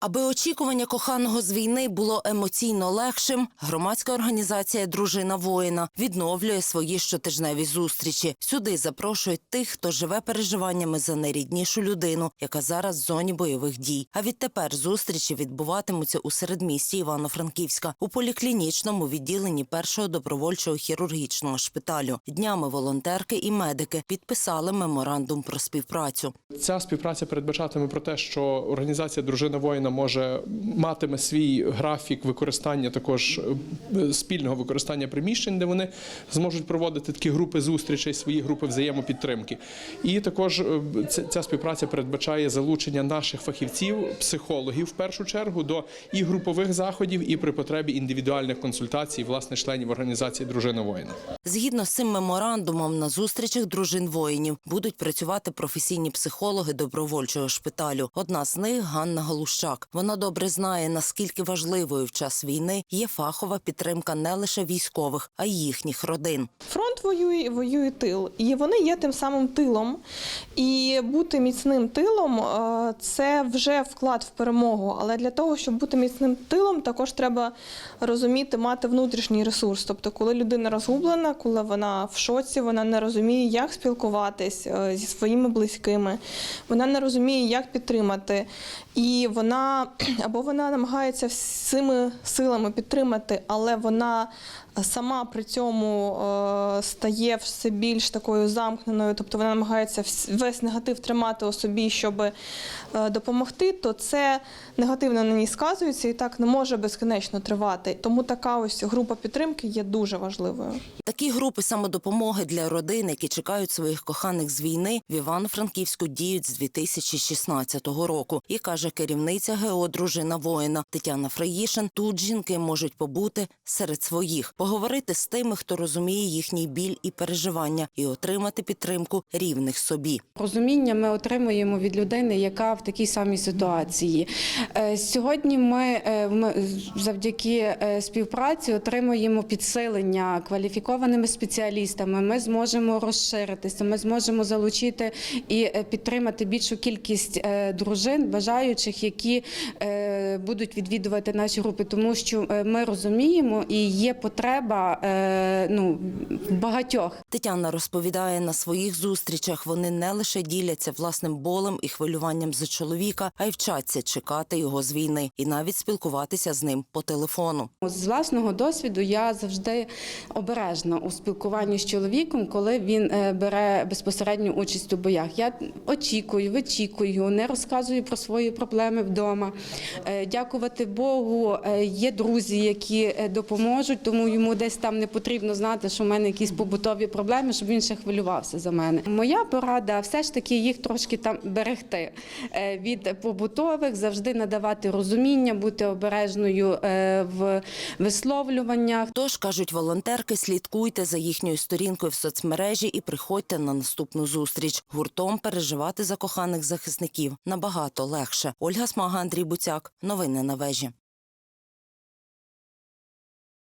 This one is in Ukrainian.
Аби очікування коханого з війни було емоційно легшим, громадська організація Дружина воїна відновлює свої щотижневі зустрічі. Сюди запрошують тих, хто живе переживаннями за найріднішу людину, яка зараз в зоні бойових дій. А відтепер зустрічі відбуватимуться у середмісті Івано-Франківська у поліклінічному відділенні першого добровольчого хірургічного шпиталю. Днями волонтерки і медики підписали меморандум про співпрацю. Ця співпраця передбачатиме про те, що організація Дружина воїна може матиме свій графік використання також е, спільного використання приміщень, де вони зможуть проводити такі групи зустрічей, свої групи взаємопідтримки. І також е, ця співпраця передбачає залучення наших фахівців, психологів в першу чергу до і групових заходів, і при потребі індивідуальних консультацій власне членів організації Дружина воїна. Згідно з цим меморандумом, на зустрічах дружин воїнів будуть працювати професійні психологи добровольчого шпиталю. Одна з них Ганна Галущак. Вона добре знає, наскільки важливою в час війни є фахова підтримка не лише військових, а й їхніх родин. Фронт воює, воює тил, і вони є тим самим тилом. І бути міцним тилом е, це вже вклад в перемогу. Але для того, щоб бути міцним тилом, також треба розуміти, мати внутрішній ресурс. Тобто, коли людина розгублена, коли вона в шоці, вона не розуміє, як спілкуватись е, зі своїми близькими, вона не розуміє, як підтримати. І вона або вона намагається всіми силами підтримати, але вона сама при цьому е, стає все більш такою замкненою, тобто вона намагається весь негатив тримати у собі, щоб е, допомогти, то це негативно на ній сказується і так не може безкінечно тривати. Тому така ось група підтримки є дуже важливою. Такі групи самодопомоги для родин, які чекають своїх коханих з війни, в Івано-Франківську діють з 2016 року. І каже керівниця ГО дружина воїна Тетяна Фраїшин. Тут жінки можуть побути серед своїх, поговорити з тими, хто розуміє їхній біль і переживання, і отримати підтримку рівних собі. Розуміння ми отримуємо від людини, яка в такій самій ситуації. Е, Сьогодні ми е, завдяки е, співпраці отримуємо підсилення кваліфікованими спеціалістами. Ми зможемо розширитися, ми зможемо залучити і підтримати більшу кількість дружин, бажаючих, які Uh, будуть відвідувати наші групи, тому що е, ми розуміємо і є потреба е, ну, багатьох. Тетяна розповідає на своїх зустрічах. Вони не лише діляться власним болем і хвилюванням за чоловіка, а й вчаться чекати його з війни і навіть спілкуватися з ним по телефону. З власного досвіду я завжди обережна у спілкуванні з чоловіком, коли він е, бере безпосередню участь у боях. Я очікую, вичікую, не розказую про свої проблеми вдома. Дякувати Богу, е, є друзі, які е, допоможуть, тому йому десь там не потрібно знати, що в мене якісь побутові проблеми, щоб він ще хвилювався за мене. Моя порада все ж таки їх трошки там берегти е, від побутових, завжди надавати розуміння, бути обережною в висловлюваннях. Тож кажуть волонтерки, слідкуйте за їхньою сторінкою в соцмережі і приходьте на наступну зустріч. Гуртом переживати за коханих захисників набагато легше. Ольга Смага, Андрій Буцяк. Новини на вежі.